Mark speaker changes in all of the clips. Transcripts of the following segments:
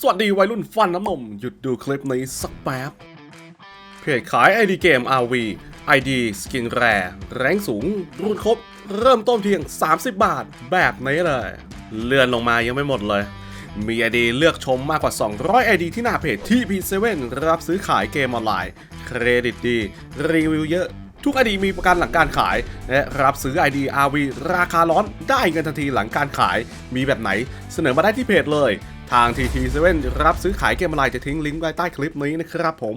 Speaker 1: สวัสดีวัยรุ่นฟันน้ำนม หยุดดูคลิปนี้สักแป๊บ เพจขาย ID เกม RV ID สกินแรแรงสูง รุ่นครบ เริ่มต้นเพียง 30 บาทแบบนี้เลย เลื่อนลงมายังไม่หมดเลย มี ID เลือกชมมากกว่า 200 ID ที่หน้าเพจที่ P7 รับซื้อขายเกมออนไลน์ เครดิตดี รีวิวเยอะทุก ID มีประกันหลังการขาย และรับซื้อ ID RV ราคาร้อนได้เงินทันทีหลังการขาย มีแบบไหน เสนอมาได้ที่เพจเลย ทาง TT7 รับซื้อขายเกมออนไลน์จะทิ้งลิงก์ไว้ใต้คลิปนี้นะครับผม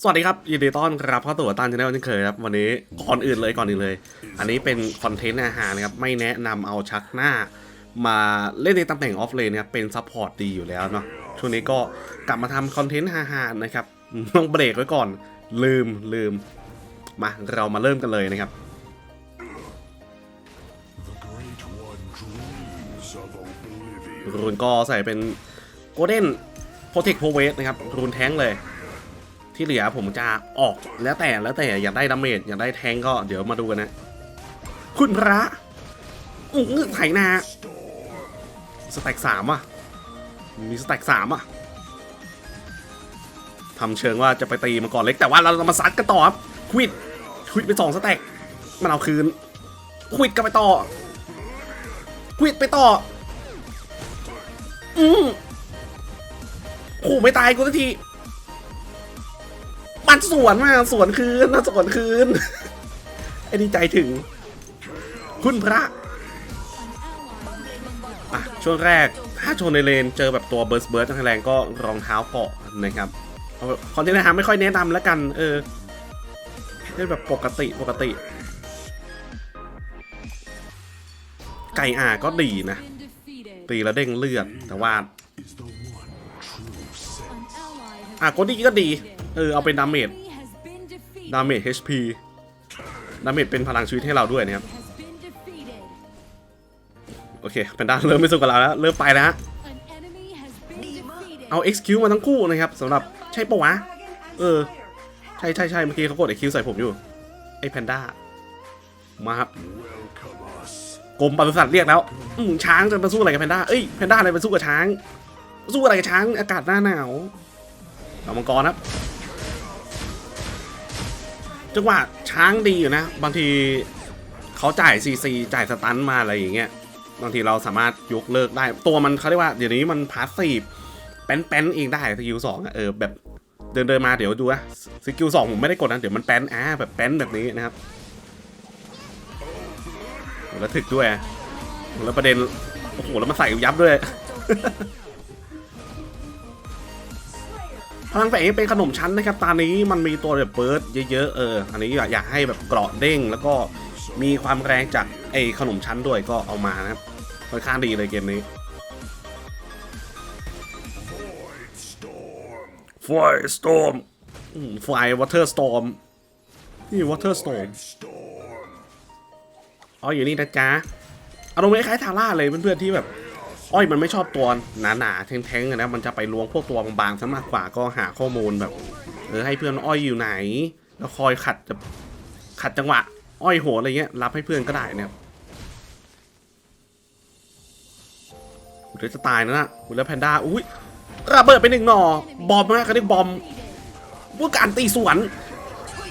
Speaker 1: สวัสดีครับ ยินดีต้อนรับเข้าสู่ตันชาแนลเช่นเคยครับ วันนี้ก่อนอื่นเลยก่อนอื่นเลย อันนี้เป็นคอนเทนต์อาหารนะครับ ไม่แนะนำเอาชักหน้า มาเล่นในตำแหน่งออฟเลนนะครับเป็นซัพพอร์ตดีอยู่แล้วเนาะช่วงนี้ก็กลับมาทำคอนเทนต์อาหารนะครับต้องเบรกไว้ก่อนลืมลืมมาเรามาเริ่มกันเลยนะครับ รูนก็ใส่เป็นโกลเด้นโปรเทคโพเวสนะครับ รูนแท้งเลย ที่เหลือผมจะออกแล้วแต่แล้วแต่อยากได้ดาเมจอยากได้แทงก็เดี๋ยวมาดูกันนะ คุณพระอื้อไถนาสแต็กสามอะ มีสแต็กสามอะทำเชิงว่าจะไปตีมาก่อนเล็กแต่ว่าเรามาซัดกันต่อครับควิดควิดไปสองสแต็กมันเอาคืนควิดกันไปต่อควิดไปต่อ อืมโอ้ไม่ตายกูสักที มันสวนมาสวนคืนนะสวนคืน ไอ้นี่ใจถึง คุณพระอะช่วงแรกถ้าชนในเลนเจอแบบตัวเบิร์สเบิร์สแรงก็รองเท้าเกาะนะครับคอนเทนต์นะฮะไม่ค่อยแนะนำแล้วกัน เออเล่นแบบปกติปกติ ไก่อ่าก็ดีนะ ตีแล้วเด้งเลือดแต่ว่า
Speaker 2: Is the one true sense.
Speaker 1: อะก็ดีก็ดี เออ เอาเป็นดาเมจดาเมจ HP ดาเมจเป็นพลังชีวิตให้เราด้วยนะครับ โอเคแพนด้าเริ่มไม่สู้กับเราแล้ว เริ่มไปแล้วฮะ เอา XQ มาทั้งคู่นะครับสำหรับใช่ปะวะ เออ ใช่ใช่ใช่เมื่อกี้เขากด XQ ใส่ผมอยู่ ไอ้แพนด้า มาครับ
Speaker 2: Welcome us.
Speaker 1: กรมปศุสัตว์เรียกแล้วอืมช้างจะมาสู้อะไรกับแพนด้าเอ้ยแพนด้าอะไรมาสู้กับช้าง สู้อะไรกับช้างอากาศหน้าหนาวเอามังกรครับจังหวะช้างดีอยู่นะ บางทีเขาจ่ายซีซีจ่ายสตันมาอะไรอย่างเงี้ยบางทีเราสามารถยกเลิกได้ ตัวมันเขาเรียกว่าเดี๋ยวนี้มันพาสซีฟแป้นแป้นเองได้สกิลสองอะเออแบบเดินเดินมาเดี๋ยวดูนะสกิลสองผมไม่ได้กดนะเดี๋ยวมันแป้นอ่าแบบแป้นแบบนี้นะครับ แล้วถึกด้วย แล้วประเด็น โอ้โห แล้วมาใส่ยับด้วย พลังแฝงเป็นขนมชั้นนะครับ ตอนนี้มันมีตัวแบบเบิร์ดเยอะๆ เออ อันนี้อยากอยากให้แบบเกราะเด้ง แล้วก็มีความแรงจากไอ้ขนมชั้นด้วยก็เอามานะครับ ค่อนข้างดีเลยเกมนี้
Speaker 2: Void storm.
Speaker 1: Fire Storm ไฟ Water Storm นี่ Water Storm
Speaker 2: Storm.
Speaker 1: อ๋ออยู่นี่นะจ๊ะอารมณ์คล้ายๆทาร่าเลยเพื่อนๆที่แบบ อ้อยมันไม่ชอบตัวหนาๆแท้งๆนะมันจะไปล้วงพวกตัวบางๆซะมากกว่าก็หาข้อมูลแบบเออให้เพื่อนอ้อยอยู่ไหน แล้วคอยขัดจะขัดจังหวะ อ้อยโหอะไรเงี้ยรับให้เพื่อนก็ได้นะครับเดี๋ยวจะตายนะนะแล้วแพนด้าอุ้ยระเบิดไปหนึ่งหน่อบอมนะเขาเรียกบอมพวกการตีสวน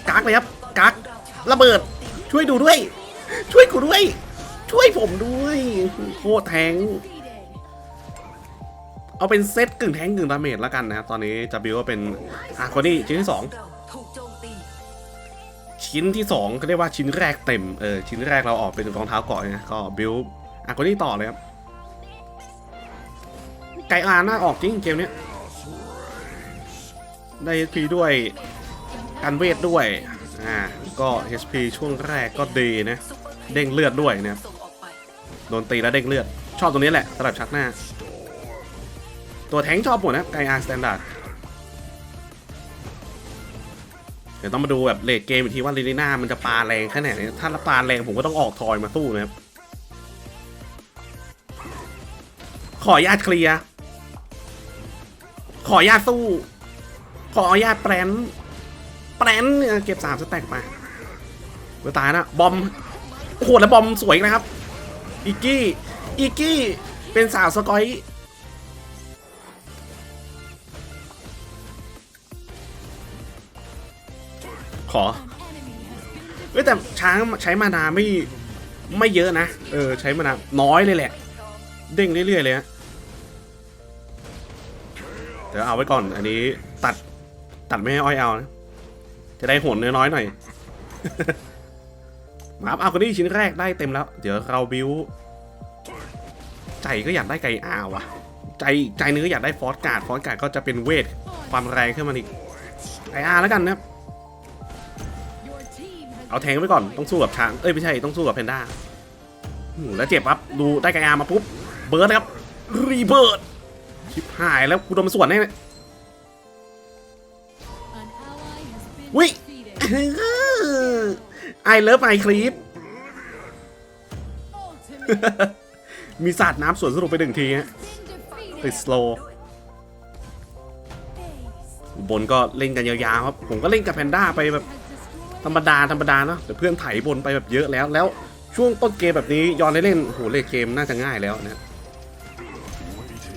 Speaker 1: กักเลยครับกักระเบิดช่วยดูด้วย ช่วยกูด้วย ช่วยผมด้วยโคตรแทง เอาเป็นเซตกึ่งแทงกึ่งดาเมจแล้วกันนะครับ ตอนนี้จะบิวว่าเป็นอาร์โคนี่ชิ้นที่สองชิ้นที่สองก็เรียกว่าชิ้นแรกเต็ม เออ ชิ้นแรกเราออกเป็นรองเท้าเกาะนะก็บิวอาร์โคนี่ต่อเลยครับไกอาร์น่าออกจริงเกมนี้ได้ HP ด้วย กันเวทด้วย อ่า ก็ HP ช่วงแรกก็ดีนะ เด้งเลือดด้วยนะครับ
Speaker 3: ส่งออกไป
Speaker 1: โดนตีแล้วเด้งเลือด ชอบตรงนี้แหละสำหรับชักหน้า ตัวแทงชอบหมดนะไกอาร์สแตนดาร์ดเดี๋ยวต้องมาดูแบบเลดเกมอีกทีว่าลิลิน่ามันจะปาแรงแค่ไหนถ้าปาแรงผมก็ต้องออกทอยมาสู้นะครับ ขออนุญาตเคลียร์ ขออนุญาตสู้ ขออนุญาตแปรน แปรนเก็บสามสแต็กมาเวตายนะ บอมโอ้แล้วบอมสวยนะครับ อีกกี้ อีกกี้ เป็นสาวสกอยขอเว้ยแต่ช้างใช้มานาไม่ไม่เยอะนะ เออ ใช้มานาน้อยเลยแหละ เด้งเรื่อยๆเลยฮะเดี๋ยวเอาไว้ก่อน อันนี้ตัดตัดไม่ให้อ้อยเอานะ จะได้หนน้อยๆหน่อยมาครับเอาคนนี้ชิ้นแรกได้เต็มแล้ว เดี๋ยวเราบิวใจก็อยากได้ไก่อาวะใจใจนึงก็อยากได้ฟอสการ์ดฟอสการ์ดก็จะเป็นเวทความแรงขึ้นมาอีกไก่อาแล้วกันนะครับเอาแทงไว้ก่อนต้องสู้กับช้างเอ้ยไม่ใช่ต้องสู้กับแพนด้าแล้วเจ็บปั๊บดูได้ไก่อามาปุ๊บเบิร์ดครับรีเบิร์ดชิบหายแล้วกูโดนมาสวนแน่ วิไอเลิฟไอคลิปมีสาดน้ำสวนสนุกไปหนึ่งทีฮะติดสโลบนก็เล่นกันยาวๆครับ ผมก็เล่นกับแพนด้าไปแบบธรรมดาธรรมดาเนาะแต่เพื่อนไถบนไปแบบเยอะแล้ว แล้วช่วงต้นเกมแบบนี้ย้อนได้เล่นโหเลกเกมน่าจะง่ายแล้วนะ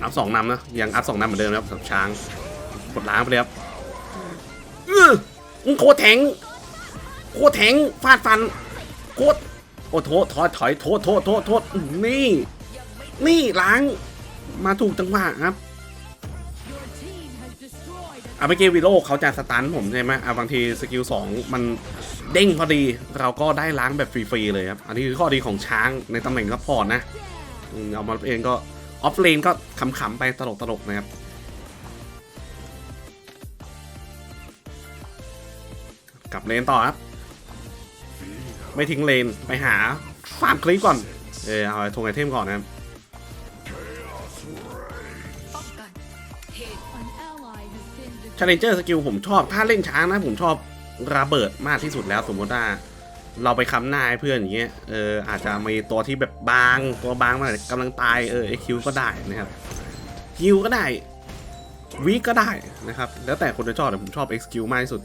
Speaker 1: อัพสองนำนะยังอัพสองนำเหมือนเดิมนะครับสับช้างกดล้างไปเลยครับ โคตรแทงโคตรแทงฟาดฟันโคตรโอ้โทษถอยถอยโทษโทษโทษโทษอื้อนี่ นี่ล้างมาถูกจังหวะครับอาเมื่อกี้วิโรเขาจะสตันผมใช่ไหมอะบางทีสกิลสองมันเด้งพอดีเราก็ได้ล้างแบบฟรีๆเลยครับ อันนี้คือข้อดีของช้างในตำแหน่งซัพพอร์ตนะเอามาเองก็ออฟเลนก็ขำๆไปตลกๆนะครับ กลับเลนต่อครับ ไม่ทิ้งเลนไปหาฟาร์มคลิปก่อน เออเอาไอ้ทงไอเทมก่อนนะครับชาเลนเจอร์สกิลผมชอบ ถ้าเล่นช้างนะผมชอบระเบิดมากที่สุดแล้ว สมมติว่าเราไปค้ำหน้าให้เพื่อนอย่างเงี้ย เอออาจจะมีตัวที่แบบบาง ตัวบางมากกำลังตาย เออเอ็คิวก็ได้นะครับฮิวก็ได้วีก็ได้นะครับ แล้วแต่คนจะชอบแต่ผมชอบ XQ มากที่สุด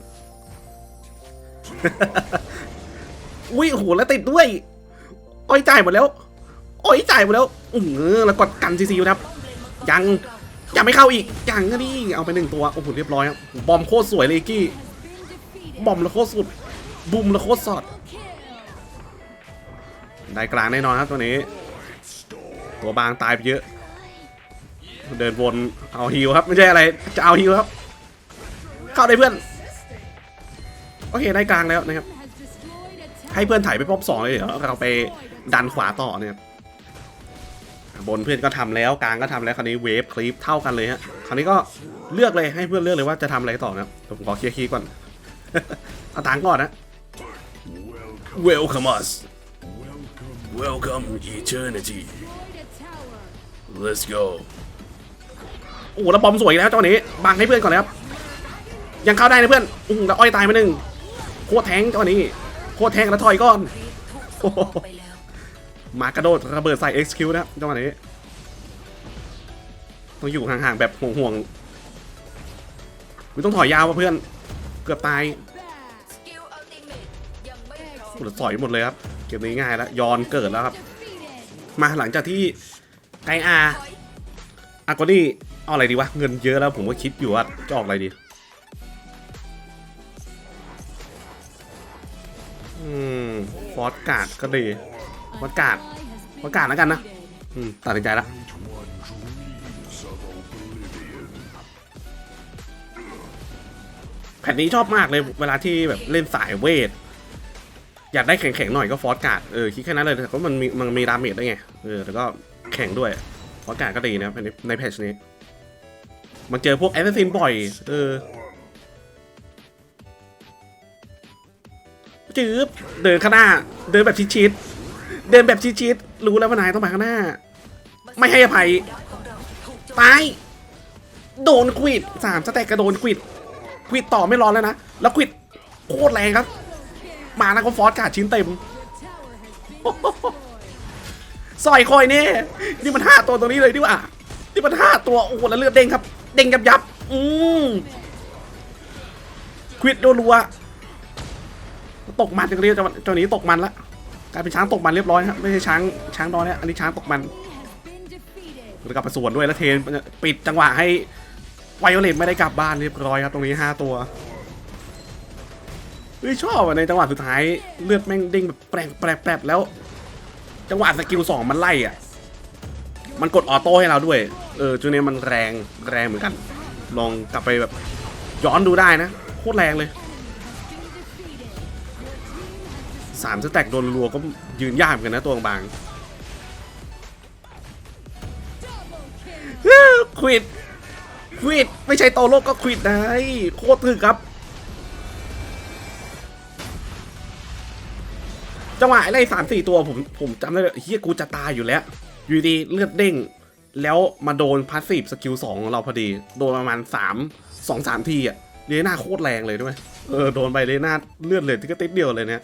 Speaker 1: อุ้ยโหแล้วติดด้วย อ้อยจ่ายหมดแล้ว อ้อยจ่ายหมดแล้วอือแล้วกดกันซีซีครับ ยัง ยังไม่เข้าอีก ยังนี่เอาไปหนึ่งตัว โอ้โหเรียบร้อยครับบอมโคตรสวยเลยกี้ บอมแล้วโคตรสุด บุมแล้วโคตรสอด ได้กลางแน่นอนครับตัวนี้ ตัวบางตายไปเยอะ เดินวน เอาฮิวครับ ไม่ใช่อะไร จะเอาฮิวครับ เข้าได้เพื่อน อเคได้กลางแล้วนะครับ ให้เพื่อนถ่ายไปป๊อปสองเลยเดี๋ยวเราไปดันขวาต่อเนี่ยครับบนเพื่อนก็ทำแล้วกลางก็ทำแล้วคราวนี้เวฟคลิปเท่ากันเลยฮะคราวนี้ก็เลือกเลยให้เพื่อนเลือกเลยว่าจะทำอะไรต่อนะครับเดี๋ยวผมขอเคลียร์คีย์ก่อนเอาตังค์ก่อนนะ Welcome us Welcome eternity Let's go โอ้โหแล้วบอมสวยอีกแล้วจังหวะนี้บังให้เพื่อนก่อนนะครับยังเข้าได้นะเพื่อนอือแล้วอ้อยตายไปหนึ่ง โคตรแทงจังหวะนี้โคตรแทงแล้วถอยก่อนมากระโดดระเบิดใส่ XQ นะครับจังหวะนี้ต้องอยู่ห่างๆแบบห่วงๆไม่ต้องถอยยาวว่ะเพื่อน เกือบตายโอ้โหถอยหมดเลยครับ เกมนี้ง่ายแล้วยอนเกิดแล้วครับ มาหลังจากที่ไกอาอากนี่เอาอะไรดีวะ เงินเยอะแล้วผมก็คิดอยู่ว่าจะออกอะไรดี อืมฟอสการ์ดก็ดีฟอสการ์ดฟอสการ์ดแล้วกันนะ อืม ตัดสินใจละแผ่นนี้ชอบมากเลยเวลาที่แบบเล่นสายเวท อยากได้แข็งๆหน่อยก็ฟอสการ์ดเออคิดแค่นั้นเลยแต่ก็มันมีมันมีดาเมจด้วยไงเออแล้วก็แข็งด้วยฟอสการ์ดก็ดีนะในในแพทชนี้ มันเจอพวกแอสซินบ่อย เออ จืบเดินข้างหน้า เดินแบบชิดๆเดินแบบชิดๆรู้แล้วว่านายต้องไปข้างหน้า ไม่ให้อภัยตายโดนควิดสามสแต็กกระโดนควิดควิดต่อไม่รอแล้วนะ แล้วควิดโคตรแรงครับ มาแล้วก็ฟอสกาดชิ้นเต็มซอยคอยเนี่ยนี่มันห้าตัวตรงนี้เลยดีกว่านี่มันห้าตัวโอ้โหแล้วเลือดเด้งครับ เด้งยับยับ อืมควิดรัว ตกมันจังเลยจังหวะจังหนี้ตกมันละกลายเป็นช้างตกมันเรียบร้อยครับไม่ใช่ช้างช้างดอยเนี่ยอันนี้ช้างตกมันแล้วกลับไปสวนด้วยแล้วเทนปิดจังหวะให้ไวโอเลตไม่ได้กลับบ้านเรียบร้อยครับตรงนี้ห้าตัวฮ้ยชอบในจังหวะสุดท้ายเลือดแม่งเด้งแบบแปรแปรแปรแล้ว จังหวะสกิลสองมันไล่อะ มันกดออโต้ให้เราด้วย เออจูเนียมันแรงแรงเหมือนกัน ลองกลับไปแบบย้อนดูได้นะโคตรแรงเลย สามสแต็กโดนรัวก็ยืนยากเหมือนกันนะตัวบางควิดควิดไม่ใช่โตโลกก็ควิดได้โคตรถึกครับ จังหวะไล่สามสี่ตัวผมผมจำได้เลยเฮียกูจะตายอยู่แล้ว อยู่ดีเลือดเด้ง แล้วมาโดนพาสซีฟสกิลสองของเราพอดี โดนประมาณสามสองสามทีอะเลน่าโคตรแรงเลยด้วย เออ โดนไปเลน่าเลือดเลือที่ก็ติดเดียวเลยเนี่ย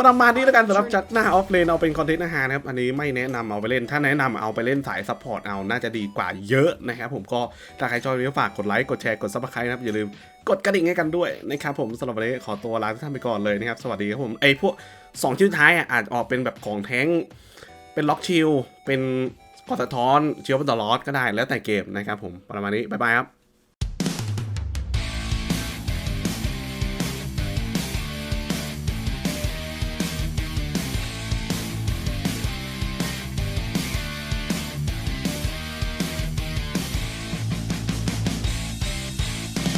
Speaker 1: ประมาณนี้แล้วกันสำหรับจัดหน้าออฟเลนเอาเป็นคอนเทนต์อาหารนะครับอันนี้ไม่แนะนำเอาไปเล่น ถ้าแนะนำเอาไปเล่นสายซัพพอร์ตเอาน่าจะดีกว่าเยอะนะครับผมก็ถ้าใครชอบวิดีโอฝากกดไลค์กดแชร์กดซับสไครต์นะครับอย่าลืมกดกระดิ่งให้กันด้วยนะครับผมสำหรับวันนี้ขอตัวลาทุกท่านไปก่อนเลยนะครับสวัสดีครับผมไอพวกสองชิ้นท้ายอะอาจออกเป็นแบบของแท้งเป็นล็อกชิลเป็นกอดสะท้อนเชียวเป็นตลอดก็ได้แล้วแต่เกมนะครับผมประมาณนี้บ๊ายบายครับ